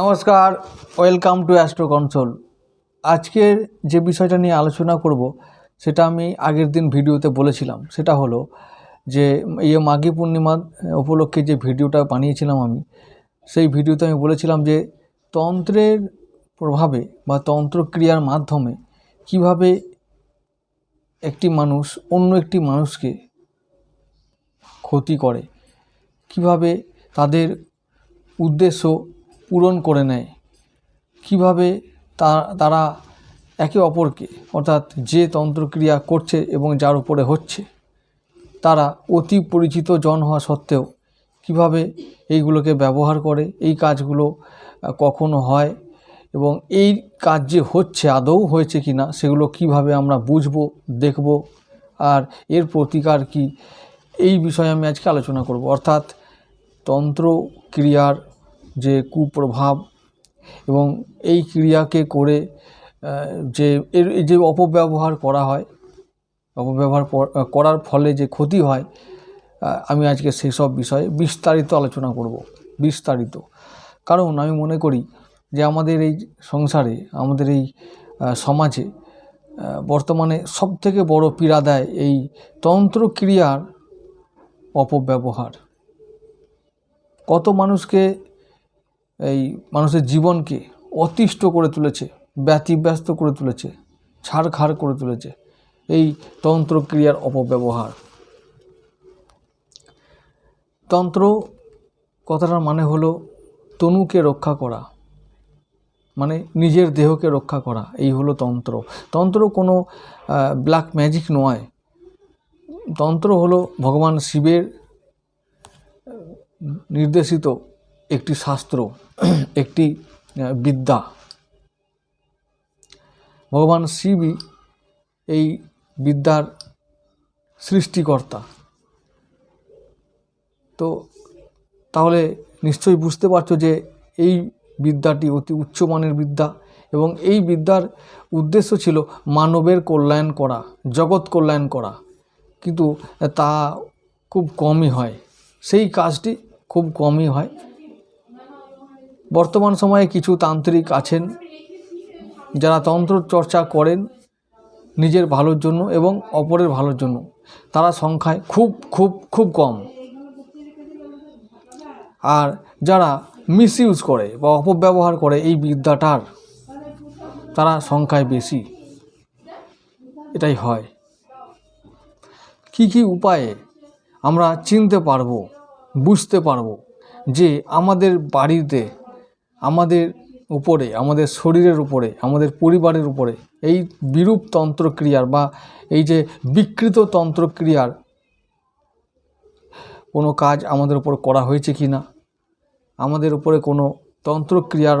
নমস্কার welcome to astro console আজকের যে বিষয়টা নিয়ে আলোচনা করব, সেটা আমি আগের দিন ভিডিওতে বলেছিলাম। সেটা হলো যে, এই মাঘী পূর্ণিমা উপলক্ষে যে ভিডিওটা বানিয়েছিলাম আমি, সেই ভিডিওতে আমি বলেছিলাম যে, তন্ত্রের প্রভাবে বা তন্ত্রক্রিয়ার মাধ্যমে কীভাবে একটি মানুষ অন্য একটি মানুষকে ক্ষতি করে, কীভাবে তাদের উদ্দেশ্য পূরণ করে নেয় কীভাবে তারা একে অপরকে, অর্থাৎ যে তন্ত্রক্রিয়া করছে এবং যার উপরে হচ্ছে, তারা অতি পরিচিত জন হওয়া সত্ত্বেও কীভাবে এইগুলোকে ব্যবহার করে, এই কাজগুলো কখন হয় এবং এই কাজ যে হচ্ছে, আদৌ হয়েছে কি না সেগুলো কীভাবে আমরা বুঝব, দেখব, আর এর প্রতিকার কি, এই বিষয়ে আমি আজকে আলোচনা করব। অর্থাৎ তন্ত্র ক্রিয়ার যে কুপ্রভাব এবং এই ক্রিয়াকে করে যে এর যে অপব্যবহার করা হয়, অপব্যবহার করার ফলে যে ক্ষতি হয় আমি আজকে সেই সব বিষয়ে বিস্তারিত আলোচনা করব, বিস্তারিত। কারণ আমি মনে করি যে আমাদের এই সংসারে, আমাদের এই সমাজে বর্তমানে সবথেকে বড় পীড়া দেয় এই তন্ত্রক্রিয়ার অপব্যবহার। কত মানুষকে এই মানুষের জীবনকে অতিষ্ঠ করে তুলেছে, ব্যতিব্যস্ত করে তুলেছে, ছাড়খাড় করে তুলেছে। এই তন্ত্রক্রিয়ার অপব্যবহার। তন্ত্র কথাটার মানে হলো তনুকে রক্ষা করা মানে নিজের দেহকে রক্ষা করা। এই হলো তন্ত্র। তন্ত্র কোনো ব্ল্যাক ম্যাজিক নয়। তন্ত্র হলো ভগবান শিবের নির্দেশিত একটি শাস্ত্র, একটি বিদ্যা। ভগবান শিবই এই বিদ্যার সৃষ্টিকর্তা। তো তাহলে নিশ্চয়ই বুঝতে পারছ যে এই বিদ্যাটি অতি উচ্চমানের বিদ্যা এবং এই বিদ্যার উদ্দেশ্য ছিল মানবের কল্যাণ করা, জগৎ কল্যাণ করা। কিন্তু তা খুব কমই হয়। সেই কাজটি খুব কমই হয়। বর্তমান সময়ে কিছু তান্ত্রিক আছেন যারা তন্ত্র চর্চা করেন নিজের ভালোর জন্য এবং অপরের ভালোর জন্য। তারা সংখ্যায় খুব খুব খুব কম। আর যারা মিসইউজ করে বা অপব্যবহার করে এই বিদ্যাটার, তারা সংখ্যায় বেশি। এটাই হয়। কি কি উপায়ে আমরা চিনতে পারব, বুঝতে পারব যে আমাদের বাড়িতে আমাদের উপরে, আমাদের শরীরের উপরে, আমাদের পরিবারের উপরে, এই বিরূপ তন্ত্রক্রিয়ার বা এই যে বিকৃত তন্ত্রক্রিয়ার কোনো কাজ আমাদের উপর করা হয়েছে কি না? আমাদের উপরে কোনো তন্ত্রক্রিয়ার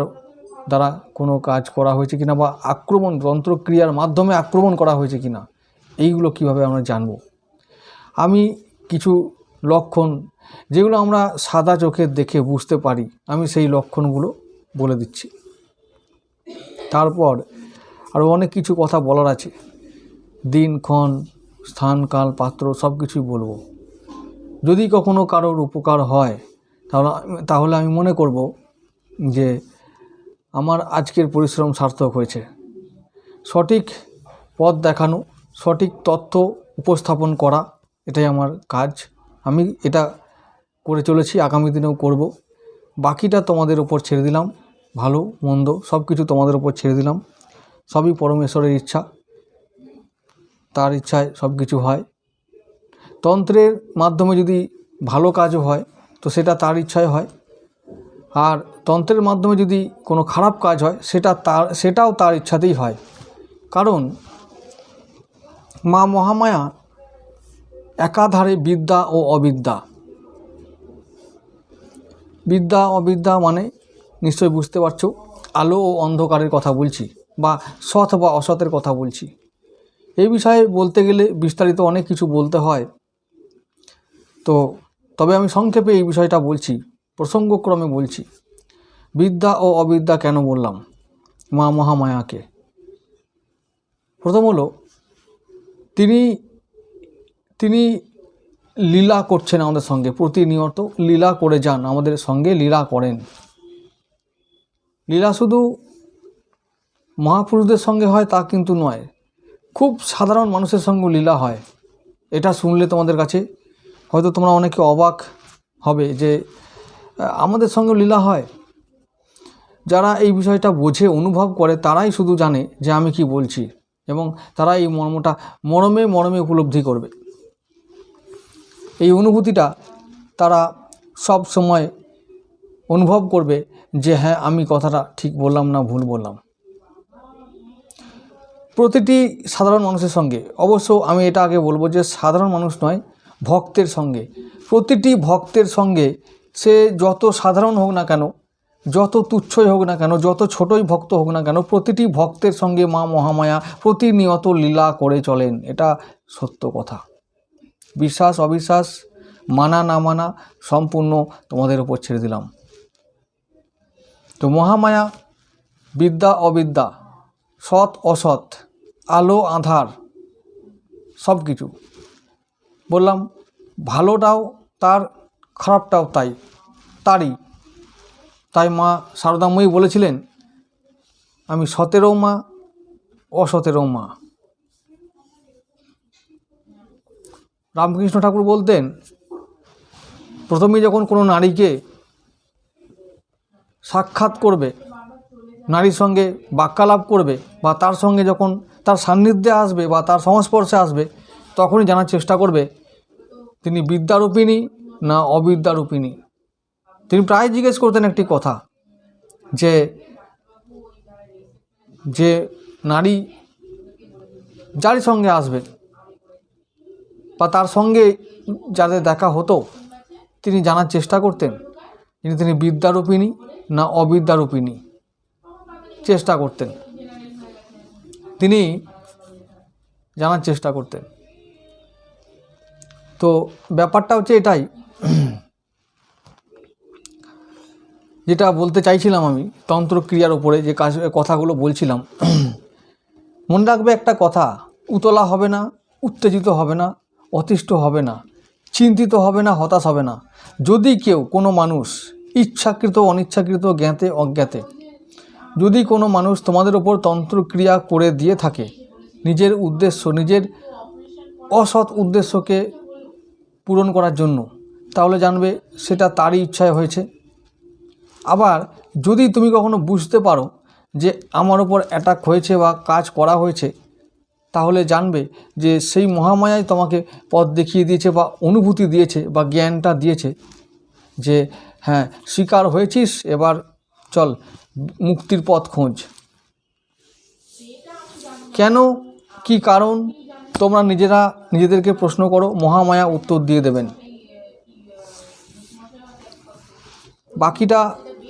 দ্বারা কোনো কাজ করা হয়েছে কিনা বা আক্রমণ, তন্ত্রক্রিয়ার মাধ্যমে আক্রমণ করা হয়েছে কিনা এইগুলো কীভাবে আমরা জানব? আমি কিছু লক্ষণ যেগুলো আমরা সাদা চোখে দেখে বুঝতে পারি, আমি সেই লক্ষণগুলো বলে দিচ্ছি। তারপর আরও অনেক কিছু কথা বলার আছে। দিনক্ষণ স্থান, কাল, পাত্র সব কিছুই বলব। যদি কখনো কারোর উপকার হয়, তাহলে তাহলে আমি মনে করব যে আমার আজকের পরিশ্রম সার্থক হয়েছে। সঠিক পথ দেখানো, সঠিক তথ্য উপস্থাপন করা, এটাই আমার কাজ। আমি এটা করে চলেছি, আগামী দিনেও করব। বাকিটা তোমাদের ওপর ছেড়ে দিলাম। ভালো, মন্দ সব কিছু তোমাদের ওপর ছেড়ে দিলাম। সবই পরমেশ্বরের ইচ্ছা। তার ইচ্ছায় সব কিছু হয়। তন্ত্রের মাধ্যমে যদি ভালো কাজও হয়, তো সেটা তার ইচ্ছায় হয়। আর তন্ত্রের মাধ্যমে যদি কোনো খারাপ কাজ হয়, সেটা তার, সেটাও তার ইচ্ছাতেই হয়। কারণ মা মহামায়া একাধারে বিদ্যা ও অবিদ্যা। বিদ্যা, অবিদ্যা মানে নিশ্চয়ই বুঝতে পারছ। আলো ও অন্ধকারের কথা বলছি বা সৎ বা অসতের কথা বলছি। এই বিষয়ে বলতে গেলে বিস্তারিত অনেক কিছু বলতে হয়। তো তবে আমি সংক্ষেপে এই বিষয়টা বলছি, প্রসঙ্গক্রমে বলছি। বিদ্যা ও অবিদ্যা কেন বললাম? মা মহামায়াকে। প্রথম হলো, তিনি তিনি লীলা করছেন আমাদের সঙ্গে, প্রতিনিয়ত লীলা করে যান, আমাদের সঙ্গে লীলা করেন। লীলা শুধু মহাপুরুষদের সঙ্গে হয় তা কিন্তু নয়, খুব সাধারণ মানুষের সঙ্গে লীলা হয়। এটা শুনলে তোমাদের কাছে হয়তো তোমরা অনেকে অবাক হবে যে আমাদের সঙ্গে লীলা হয়। যারা এই বিষয়টা বোঝে, অনুভব করে, তারাই শুধু জানে যে আমি কি বলছি এবং তারা এই মর্মটা মরমে মরমে উপলব্ধি করবে। এই অনুভূতিটা তারা সব সময় অনুভব করবে যে হ্যাঁ আমি কথাটা ঠিক বললাম না, ভুল বললাম। প্রতিটি সাধারণ মানুষের সঙ্গে, অবশ্য আমি এটা আগে বলব যে, সাধারণ মানুষ নয়, ভক্তের সঙ্গে। প্রতিটি ভক্তের সঙ্গে সে যত সাধারণ হোক না কেন, যত তুচ্ছই হোক না কেন, যত ছোটই ভক্ত হোক না কেন, প্রতিটি ভক্তের সঙ্গে মা মহামায়া, প্রতিনিয়ত লীলা করে চলেন, এটা সত্য কথা। বিশ্বাস, অবিশ্বাস, মানা, না মানা সম্পূর্ণ তোমাদের উপর ছেড়ে দিলাম। তো মহামায়া, বিদ্যা, অবিদ্যা, সৎ, অসৎ, আলো, আধার সব কিছু বললাম, ভালোটাও তার, খারাপটাও তাই, তারই। তাই মা শারদাময়ী বলেছিলেন, আমি সতেরো মা, অসতেরো মা। রামকৃষ্ণ ঠাকুর বলতেন, প্রথমে যখন কোনো নারীকে সাক্ষাৎ করবে, নারীর সঙ্গে বাক্যালাপ করবে বা তার সঙ্গে যখন তার সান্নিধ্যে আসবে বা তার সংস্পর্শে আসবে, তখনই জানার চেষ্টা করবে, তিনি বিদ্যারূপিণী না অবিদ্যারূপিণী? তিনি প্রায় জিজ্ঞেস করতেন একটি কথা, যে যে নারী যারই সঙ্গে আসবে বা তার সঙ্গে যাদের দেখা হতো, তিনি জানার চেষ্টা করতেন। যিনি তিনি বিদ্যারূপিণী না অবিদ্যারূপিণী চেষ্টা করতেন। তিনি জানার চেষ্টা করতেন। তো ব্যাপারটা হচ্ছে এটাই। যেটা বলতে চাইছিলাম আমি, তন্ত্রক্রিয়ার উপরে যে কাজ, কথাগুলো বলছিলাম, মনে রাখবে একটা কথা, উতলা হবে না, উত্তেজিত হবে না অতিষ্ঠ হবে না, চিন্তিত হবে না, হতাশ হবে না। যদি কেউ, কোনো মানুষ ইচ্ছাকৃত, অনিচ্ছাকৃত, জ্ঞাতে, অজ্ঞাতে, যদি কোনো মানুষ তোমাদের ওপর তন্ত্রক্রিয়া করে দিয়ে থাকে, নিজের উদ্দেশ্য, নিজের অসৎ উদ্দেশ্যকে পূরণ করার জন্য, তাহলে জানবে সেটা তারই ইচ্ছায় হয়েছে। আবার যদি তুমি কখনো বুঝতে পারো যে আমার ওপর অ্যাটাক হয়েছে বা কাজ করা হয়েছে তাহলে জানবে যে সেই মহামায়াই তোমাকে পথ দেখিয়ে দিয়েছে বা অনুভূতি দিয়েছে বা জ্ঞানটা দিয়েছে যে হ্যাঁ শিকার হয়েছিস, এবার চল, মুক্তির পথ খোঁজ। কেন? কি কারণ? তোমরা নিজেরা নিজেদেরকে প্রশ্ন করো, মহামায়া উত্তর দিয়ে দেবেন। বাকিটা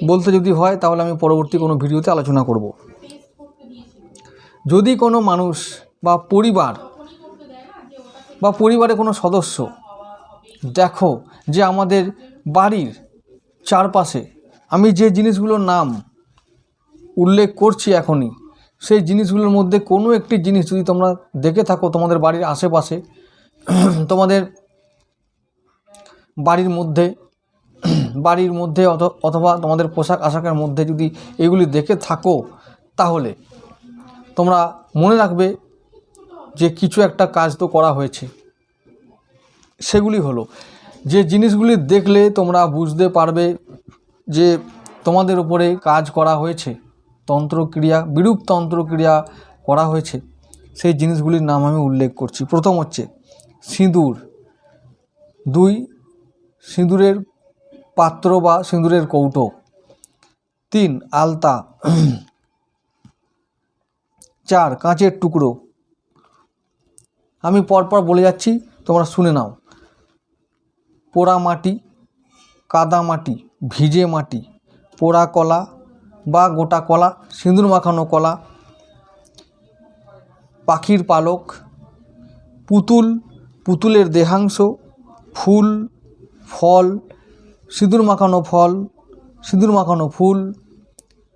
বলতে যদি হয়, তাহলে আমি পরবর্তী কোনো ভিডিওতে আলোচনা করব। যদি কোনো মানুষ বা পরিবার, বা পরিবারের কোনো সদস্য, দেখো যে আমাদের বাড়ির চারপাশে আমি যে জিনিসগুলোর নাম উল্লেখ করছি এখনই, সেই জিনিসগুলোর মধ্যে কোনো একটি জিনিস যদি তোমরা দেখে থাকো তোমাদের বাড়ির আশেপাশে, তোমাদের বাড়ির মধ্যে বাড়ির মধ্যে অথ- অথবা তোমাদের পোশাক আশাকের মধ্যে যদি এগুলি দেখে থাকো, তাহলে তোমরা মনে রাখবে যে কিছু একটা কাজ তো করা হয়েছে। সেগুলি হলো, যে জিনিসগুলি দেখলে তোমরা বুঝতে পারবে যে তোমাদের উপরে কাজ করা হয়েছে, তন্ত্রক্রিয়া, বিরূপ তন্ত্রক্রিয়া করা হয়েছে। সেই জিনিসগুলির নাম আমি উল্লেখ করছি। প্রথম হচ্ছে সিঁদুর। দুই, সিঁদুরের পাত্র বা সিঁদুরের কৌটো। তিন, আলতা। চার, কাঁচের টুকরো। আমি পরপর বলে যাচ্ছি, তোমরা শুনে নাও। পোড়া মাটি, কাদা মাটি, ভিজে মাটি, পোড়া কলা বা গোটা কলা, সিঁদুর মাখানো কলা, পাখির পালক, পুতুল, পুতুলের দেহাংশ, ফুল, ফল, সিঁদুর মাখানো ফল, সিঁদুর মাখানো ফুল,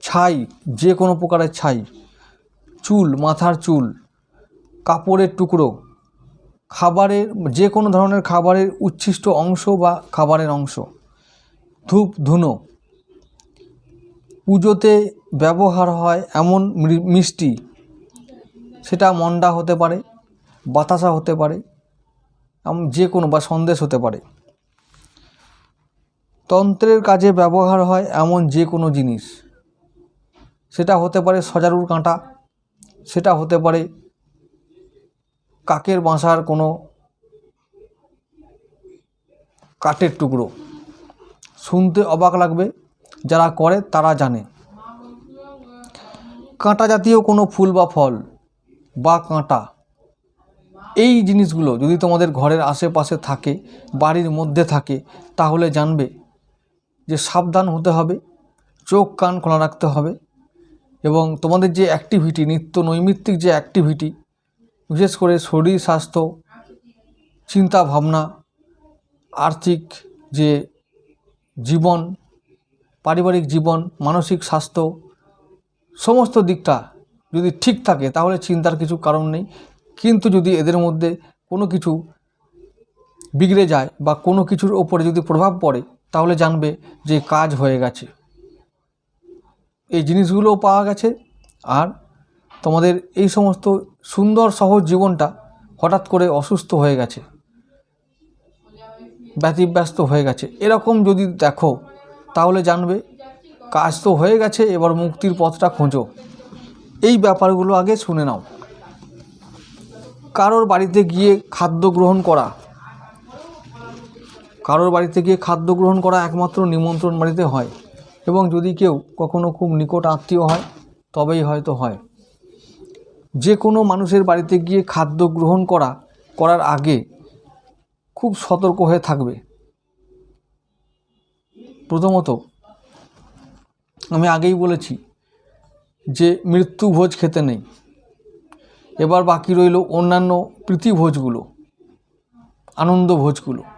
ছাই, যে কোনো প্রকারের ছাই, চুল, মাথার চুল, কাপড়ের টুকরো খাবারের, যে কোনো ধরনের খাবারের উচ্ছিষ্ট অংশ বা খাবারের অংশ। ধূপ, ধুনো। পুজোতে ব্যবহার হয় এমন মিষ্টি। সেটা মন্ডা হতে পারে, বাতাসা হতে পারে যে কোনো বা সন্দেশ হতে পারে। তন্ত্রের কাজে ব্যবহার হয় এমন যে কোনো জিনিস। সেটা হতে পারে সজারুর কাঁটা, সেটা হতে পারে কাকের বাসার কোনো কাঠের টুকরো। শুনতে অবাক লাগবে, যারা করে তারা জানে। কাঁটা জাতীয় কোনো ফুল বা ফল বা কাঁটা, এই জিনিসগুলো যদি তোমাদের ঘরের আশেপাশে থাকে, বাড়ির মধ্যে থাকে, তাহলে জানবে যে সাবধান হতে হবে, চোখ কান খোলা রাখতে হবে এবং তোমাদের যে অ্যাক্টিভিটি নিত্য নৈমিত্তিক যে অ্যাক্টিভিটি বিশেষ করে শরীর, স্বাস্থ্য, চিন্তা ভাবনা, আর্থিক যে জীবন, পারিবারিক জীবন, মানসিক স্বাস্থ্য, সমস্ত দিকটা যদি ঠিক থাকে, তাহলে চিন্তার কিছু কারণ নেই। কিন্তু যদি এদের মধ্যে কোনো কিছু বিগড়ে যায় বা কোনো কিছুর ওপরে যদি প্রভাব পড়ে, তাহলে জানবে যে কাজ হয়ে গেছে। এই জিনিসগুলোও পাওয়া গেছে। আর তোমাদের এই সমস্ত সুন্দর সহজ জীবনটা হঠাৎ করে অসুস্থ হয়ে গেছে, ব্যতিব্যস্ত হয়ে গেছে। এরকম যদি দেখো, তাহলে জানবে কাজ তো হয়ে গেছে, এবার মুক্তির পথটা খোঁজো। এই ব্যাপারগুলো আগে শুনে নাও। কারোর বাড়িতে গিয়ে খাদ্য গ্রহণ করা, কারোর বাড়িতে গিয়ে খাদ্য গ্রহণ করা একমাত্র নিমন্ত্রণ বাড়িতে হয়। এবং যদি কেউ কখনো খুব নিকট আত্মীয় হয়, তবেই হয়তো হয়। যে কোনো মানুষের বাড়িতে গিয়ে খাদ্য গ্রহণ করা, করার আগে খুব সতর্ক হয়ে থাকবে। প্রথমত, আমি আগেই বলেছি যে মৃত্যু ভোজ খেতে নেই। এবার বাকি রইল অন্যান্য প্রীতিভোজগুলো আনন্দ ভোজগুলো। আনন্দ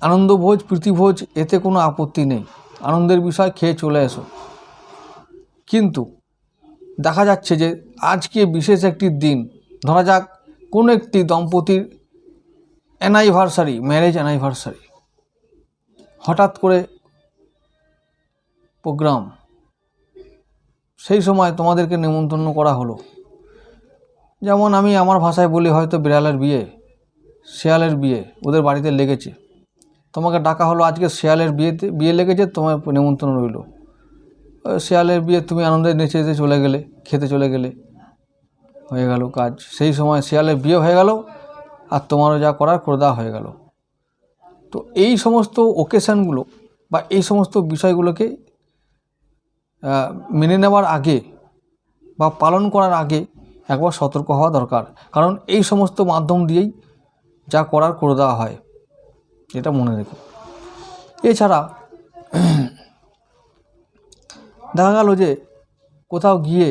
আনন্দভোজ প্রীতিভোজ এতে কোনো আপত্তি নেই। আনন্দের বিষয় খেয়ে চলে এসো। কিন্তু দেখা যাচ্ছে যে আজকে বিশেষ একটি দিন। ধরা যাক, কোনো একটি দম্পতির অ্যানাইভার্সারি ম্যারেজ অ্যানাইভার্সারি হঠাৎ করে প্রোগ্রাম সেই সময় তোমাদেরকে নেমন্তন্ন করা হলো। যেমন আমি আমার ভাষায় বলি, হয়তো বিড়ালের বিয়ে, শেয়ালের বিয়ে, ওদের বাড়িতে লেগেছে। তোমাকে ডাকা হলো, আজকে শেয়ালের বিয়েতে, বিয়ে লেগেছে তোমার নিমন্ত্রণ রইল। শেয়ালের বিয়ে তুমি আনন্দে নেচে নেচে চলে গেলে, খেতে চলে গেলে, হয়ে গেল কাজ। সেই সময় শেয়ালের বিয়ে হয়ে গেল আর তোমারও যা করার করে দেওয়া হয়ে গেল। তো এই সমস্ত ওকেশানগুলো বা এই সমস্ত বিষয়গুলোকে মেনে নেওয়ার আগে বা পালন করার আগে একবার সতর্ক হওয়া দরকার। কারণ এই সমস্ত মাধ্যম দিয়েই যা করার করে দেওয়া হয়, এটা মনে রেখো। এছাড়া দেখা গেল যে কোথাও গিয়ে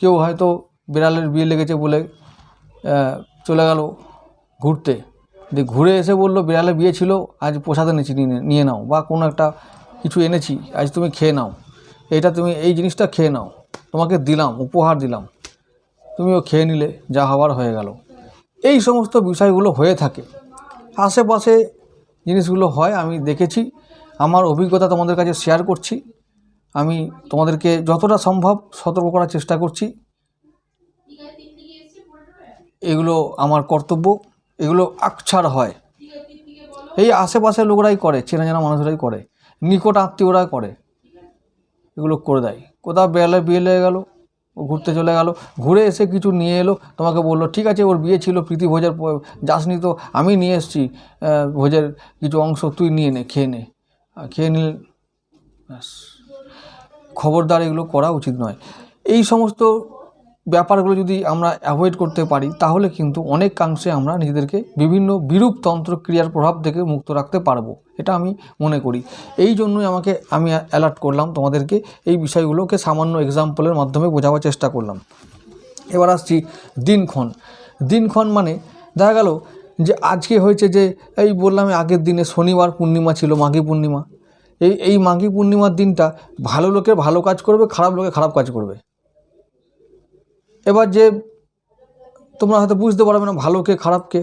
কেউ হয়তো বিড়ালের বিয়ে লেগেছে বলে চলে গেল ঘুরতে। দিয়ে ঘুরে এসে বলল, বিড়ালের বিয়ে ছিল, আজ প্রসাদ এনেছি, নিয়ে নাও বা কোনো একটা কিছু এনেছি, আজ তুমি খেয়ে নাও। এটা তুমি, এই জিনিসটা খেয়ে নাও। তোমাকে দিলাম, উপহার দিলাম। তুমিও খেয়ে নিলে, যা হওয়ার হয়ে গেল। এই সমস্ত বিষয়গুলো হয়ে থাকে। আশেপাশে জিনিসগুলো হয়, আমি দেখেছি। আমার অভিজ্ঞতা তোমাদের কাছে শেয়ার করছি। আমি তোমাদেরকে যতটা সম্ভব সতর্ক করার চেষ্টা করছি। এগুলো আমার কর্তব্য, এগুলো আকছার হয়। এই আশেপাশের লোকরাই করে, চেনা জানা মানুষরাই করে, নিকট আত্মীয়রা করে। এগুলো করে দেয়। কোথাও বেলা বিয়ে লেগে গেলো, ও ঘুরতে চলে গেল, ঘুরে এসে কিছু নিয়ে এলো, তোমাকে বলল, ঠিক আছে, ওর বিয়ে ছিল, প্রীতি ভোজের যাসনি তো, আমি নিয়ে এসেছি ভোজের কিছু অংশ তুই নিয়ে নে, খেয়ে নে। খেয়ে নিলে খবরদার এগুলো করা উচিত নয়। এই সমস্ত ব্যাপারগুলো যদি আমরা অ্যাভয়েড করতে পারি, তাহলে কিন্তু অনেকাংশে আমরা নিজেদেরকে বিভিন্ন বিরূপ তন্ত্র ক্রিয়ার প্রভাব থেকে মুক্ত রাখতে পারব, এটা আমি মনে করি। এই জন্যই আমাকে, আমি অ্যালার্ট করলাম তোমাদেরকে এই বিষয়গুলোকে সামান্য এক্সাম্পলের মাধ্যমে বোঝাবার চেষ্টা করলাম। এবার আসছি দিনক্ষণ। দিনক্ষণ মানে দেখা গেল যে আজকে হয়েছে যে, এই বললাম আগের দিনে শনিবার পূর্ণিমা ছিল, মাঘী পূর্ণিমা। এই এই মাঘী পূর্ণিমার দিনটা ভালো লোকে ভালো কাজ করবে, খারাপ লোকে খারাপ কাজ করবে। এবার যে তোমরা হয়তো বুঝতে পারবে না ভালো কে, খারাপ কে।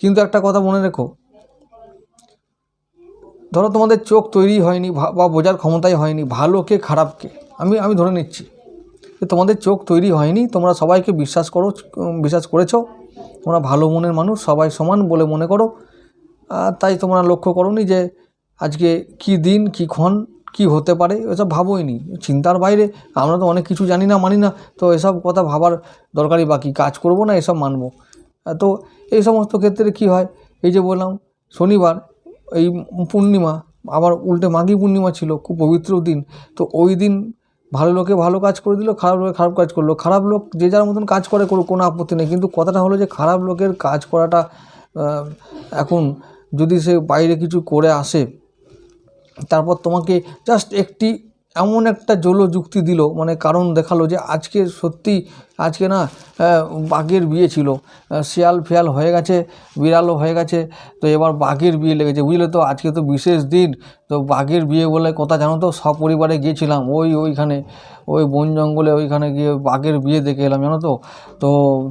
কিন্তু একটা কথা মনে রেখো। ধরো তোমাদের চোখ তৈরি হয়নি বা বোঝার ক্ষমতাই হয়নি, ভালো কে, খারাপ কে। আমি আমি ধরে নিচ্ছি যে তোমাদের চোখ তৈরি হয়নি, তোমরা সবাইকে বিশ্বাস করো বিশ্বাস করেছ। তোমরা ভালো মনের মানুষ, সবাই সমান বলে মনে করো। তাই তোমরা লক্ষ্য করোনি যে আজকে কি দিন, কি ক্ষণ, কি হতে পারে, এসব ভাবোইনি। চিন্তার বাইরে, আমরা তো অনেক কিছু জানি না, মানি না, তো এসব কথা ভাবার দরকারই বাকি কাজ করব না, এসব মানব। তো এই সমস্ত ক্ষেত্রে কি হয়? এই যে বললাম, শনিবার, এই পূর্ণিমা, আবার উল্টে মাঘী পূর্ণিমা ছিল, খুব পবিত্র দিন। তো ওই দিন ভালো লোকে ভালো কাজ করে দিল, খারাপ লোকে খারাপ কাজ করল। খারাপ লোক যে যার মতন কাজ করে করুক, কোনো আপত্তি নেই। কিন্তু কথাটা হলো যে, খারাপ লোকের কাজ করাটা এখন যদি সে বাইরে কিছু করে আসে, তারপর তোমাকে জাস্ট একটি এমন একটা জলো যুক্তি দিল মানে কারণ দেখাল যে আজকে সত্যি, আজকে না বাঘের বিয়ে ছিল। শিয়াল ফিয়াল হয়ে গেছে, বিড়ালও হয়ে গেছে, তো এবার বাঘের বিয়ে লেগেছে। বুঝলে তো, আজকে তো বিশেষ দিন, তো বাঘের বিয়ে বলে কথা জানো তো, সপরিবারে গিয়েছিলাম, ওই ওইখানে, ওই বন জঙ্গলে ওইখানে গিয়ে বাঘের বিয়ে দেখে এলাম, জানো তো। তো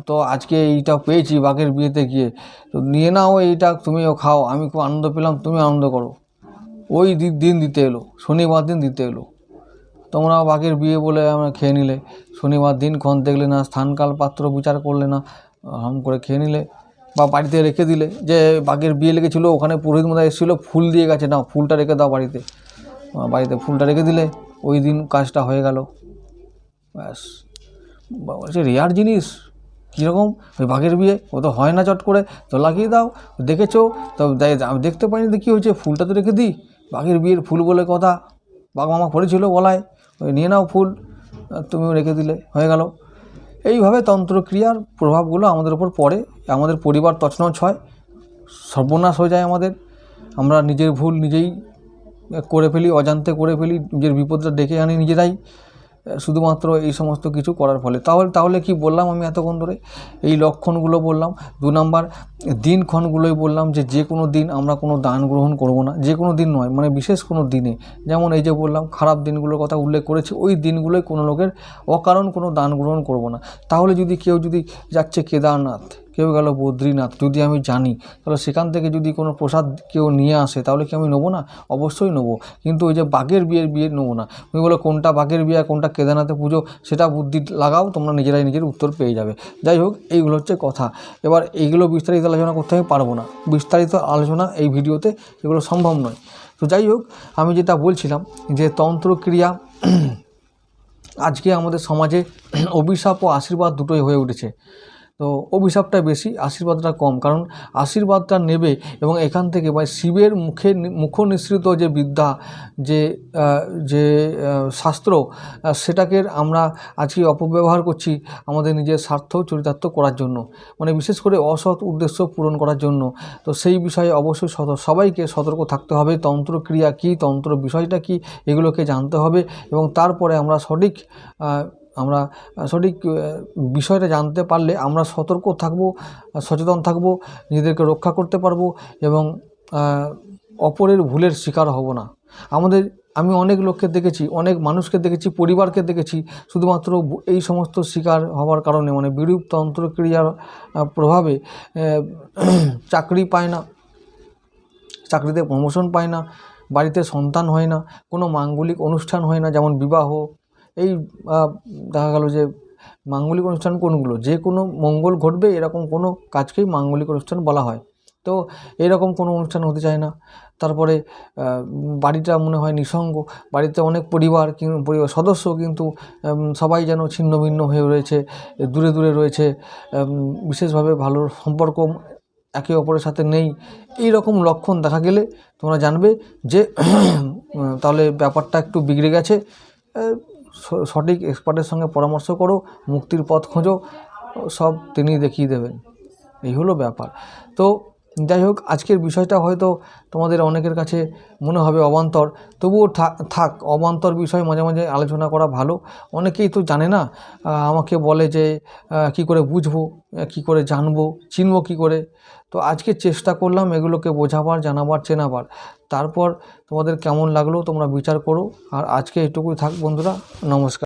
তো আজকে এইটা পেয়েছি বাঘের বিয়েতে গিয়ে। তো নিয়ে নাও এইটা, তুমিও খাও, আমি খুব আনন্দ পেলাম, তুমি আনন্দ করো। ওই দিন দিতে এলো, শনিবার দিন দিতে এলো। তোমরা বাঘের বিয়ে বলে আমরা খেয়ে নিলে। শনিবার দিন ক্ষণ দেখলে না, স্থানকাল পাত্র বিচার করলে না হাম করে খেয়ে নিলে বা বাড়িতে রেখে দিলে। যে বাঘের বিয়ে লেগেছিলো, ওখানে পুরোহিত মধ্যে এসেছিল, ফুল দিয়ে গেছে না ফুলটা রেখে দাও বাড়িতে। বাড়িতে ফুলটা রেখে দিলে, ওই দিন কাজটা হয়ে গেল। ব্যাস। সে রেয়ার জিনিস। কীরকম ওই বাঘের বিয়ে, ও তো হয় না চট করে। তো লাগিয়ে দাও, দেখেছ? তো আমি দেখতে পাইনি তো কী হয়েছে, ফুলটা তো রেখে দিই। বাঘের বিয়ের ফুল বলে কথা, বাঘ মামা পড়েছিল বলায় ওই নিয়ে নাও ফুল তুমিও রেখে দিলে, হয়ে গেল। এইভাবে তন্ত্রক্রিয়ার প্রভাবগুলো আমাদের উপর পড়ে, আমাদের পরিবার তছনছ হয়, সর্বনাশ হয়ে যায় আমাদের। আমরা নিজের ভুল নিজেই করে ফেলি, অজান্তে করে ফেলি, নিজের বিপদটা ডেকে আনি নিজেরাই। শুধুমাত্র এই সমস্ত কিছু করার ফলে। তাহলে তাহলে কি বললাম আমি এতক্ষণ ধরে? এই লক্ষণগুলো বললাম। দু নম্বর, দিনক্ষণগুলোই বললাম যে যে কোনো দিন আমরা কোনো দান গ্রহণ করব না। যে কোনো দিন নয় মানে বিশেষ কোনো দিনে। যেমন এই যে বললাম, খারাপ দিনগুলোর কথা উল্লেখ করেছি, ওই দিনগুলোই কোনো লোকের অকারণ কোনো দান গ্রহণ করব না। তাহলে যদি কেউ যদি যাচ্ছে কেদারনাথ কেউ গেল বদ্রীনাথ, যদি আমি জানি, তাহলে সেখান থেকে যদি কোনো প্রসাদ কেউ নিয়ে আসে, তাহলে কি আমি নেব না? অবশ্যই নেব। কিন্তু ওই যে বাঘের বিয়ের বিয়ে নেব না। তুমি বলো কোনটা বাঘের বিয়ে কোনটা কেদারনাথে পুজো, সেটা বুদ্ধি লাগাও, তোমরা নিজেরাই নিজের উত্তর পেয়ে যাবে। যাই হোক, এইগুলো হচ্ছে কথা। এবার এইগুলো বিস্তারিত আলোচনা করতে আমি পারব না। বিস্তারিত আলোচনা এই ভিডিওতে এগুলো সম্ভব নয়। তো যাই হোক, আমি যেটা বলছিলাম যে তন্ত্রক্রিয়া আজকে আমাদের সমাজে অভিশাপ ও আশীর্বাদ দুটোই হয়ে উঠেছে। তো অভিশাপটা বেশি, আশীর্বাদটা কম। কারণ আশীর্বাদটা নেবে এবং এখান থেকে বা শিবের মুখে মুখ নিঃসৃত যে বিদ্যা, যে যে শাস্ত্র সেটাকে আমরা আজকে অপব্যবহার করছি আমাদের নিজের স্বার্থ চরিতার্থ করার জন্য। মানে বিশেষ করে অসৎ উদ্দেশ্য পূরণ করার জন্য। তো সেই বিষয়ে অবশ্যই সবাইকে সতর্ক থাকতে হবে। তন্ত্রক্রিয়া কী, তন্ত্র বিষয়টা কি, এগুলোকে জানতে হবে এবং তারপরে আমরা সঠিক আমরা সঠিক বিষয়টা জানতে পারলে আমরা সতর্ক থাকব সচেতন থাকব, নিজেদেরকে রক্ষা করতে পারব এবং অপরের ভুলের শিকার হব না। আমাদের, আমি অনেক লোককে দেখেছি, অনেক মানুষকে দেখেছি, পরিবারকে দেখেছি, শুধুমাত্র এই সমস্ত শিকার হওয়ার কারণে মানে বিরূপ তন্ত্রক্রিয়ার প্রভাবে চাকরি পায় না, চাকরিতে প্রমোশন পায় না, বাড়িতে সন্তান হয় না, কোনো মাঙ্গলিক অনুষ্ঠান হয় না, যেমন বিবাহ এই দেখা গেল যে মাঙ্গলিক অনুষ্ঠান কোনগুলো? যে কোনো মঙ্গল ঘটবে, এরকম কোনো কাজকেই মাঙ্গলিক অনুষ্ঠান বলা হয়। তো এরকম কোনো অনুষ্ঠান হতে চায় না। তারপরে বাড়িটা মনে হয় নিঃসঙ্গ। বাড়িতে অনেক পরিবার পরিবার সদস্য কিন্তু সবাই যেন ছিন্ন ভিন্ন হয়ে রয়েছে, দূরে দূরে রয়েছে বিশেষভাবে ভালো সম্পর্ক একে অপরের সাথে নেই। এই রকম লক্ষণ দেখা গেলে তোমরা জানবে যে তাহলে ব্যাপারটা একটু বিগড়ে গেছে। সঠিক এক্সপার্টের সঙ্গে পরামর্শ করো, মুক্তির পথ খোঁজো, সব তিনি দেখিয়ে দেবেন। এই হলো ব্যাপার। তো যাই হোক, আজকের বিষয়টা হয়তো তোমাদের অনেকের কাছে মনে হবে অবান্তর, তবুও থাক, অবান্তর বিষয় মাঝে মাঝে আলোচনা করা ভালো। অনেকেই তো জানে না আমাকে বলে যে কি করে বুঝব কি করে জানব, চিনবো কি করে? তো আজকে চেষ্টা করলাম এগুলোকে বোঝাবার, জানাবার, চেনাবার। তারপর তোমাদের কেমন লাগল তোমরা বিচার করো। আর আজকে এটুকুই থাক বন্ধুরা, নমস্কার।